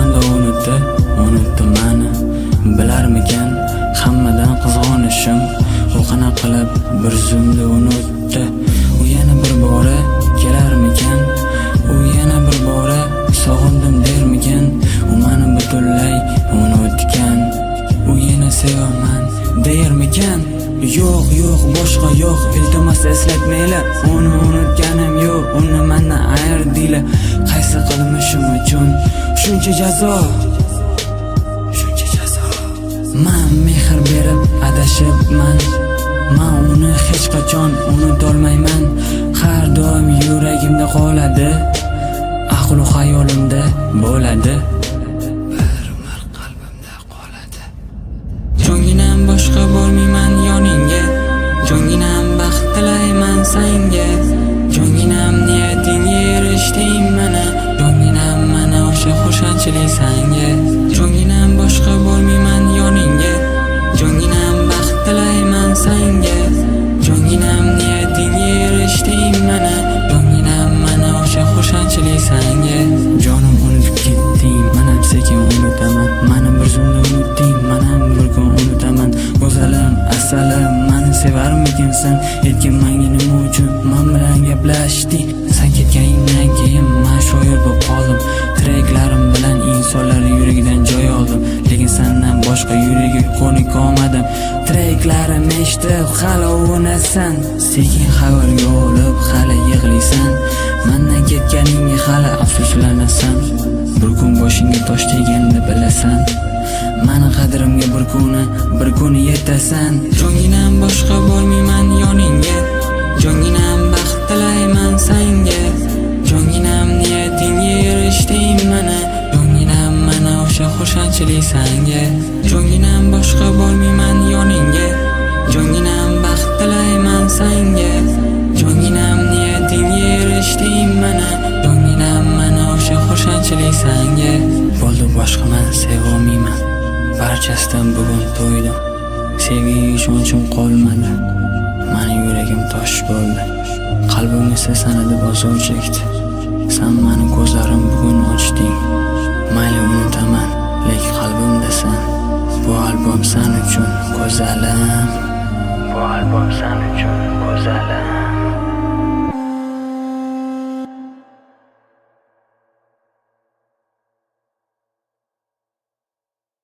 Qachonda unutdi, unutdi mani. Bilarmikan hammadan qizg'onishim. U qana qilib bir zumda unutdi? U yana bir bora kelarmikan? U yana bir bora sog'indim dermikan? U mani butunlay unutgan. U yana sevaman dermikan? Yo'q, yo'q, boshqa yo'q, iltimos eslatmanglar. Uni unutganim yo'q, uni mandan ayr shuncha jazo. Shuncha jazo. Man mehr berib adashibman man. Uni hech qachon unutolmayman. Har doim yuragimda qoladi. Aqlu xayolimda bo'ladi. Bir umr qalbimda qoladi. Jonginam boshqa bo'lmayman yoningga. Jonginam baxt tilayman sanga. Xursandchilik sanga jonginam boshqa bo'lmayman yoningga. Jonginam baxt tilayman sanga. Jonginam niyatingga erishding mana. Jonginam mana o'sha xursandchilik sanga. Jonim unutib ketding manam sekin unutaman. Mani bir zumda unutding manam bir kun unutaman. Go'zalim asalim mani sevarmikinsan? Aytgin manga nima uchun? Man bilan gaplashding san ketganingdan keyin man shoir bo'lib boshqa yuragiga ko'nika olmadim treklarim eshitib hali uvunasan sekin xayolga olib hali yig'laysan. Mandan ketganingga hali afsuslanasan bir kun boshingga tosh teganda bilasan. Mani qadrimga bir kuni bir kuni yetasan. Jonginam boshqa bo'lmayman yoningga. Xursandchilik sanga jonginam boshqa bo'lmayman yoningga. Jonginam baxt tilayman sanga. Jonginam niyatingga erishding mana. Jonginam mana o'sha xursandchilik sanga bo'ldi boshqa man sevolmayman. Barchasidan bugun to'ydim. Sevgiga ishonchim qolmadi. Mani yuragim tosh bo'ldi. Qalbim esa sanada bosov chekdi san mani ko'zlarim bugun ochding. Albom san uchun go'zalim bu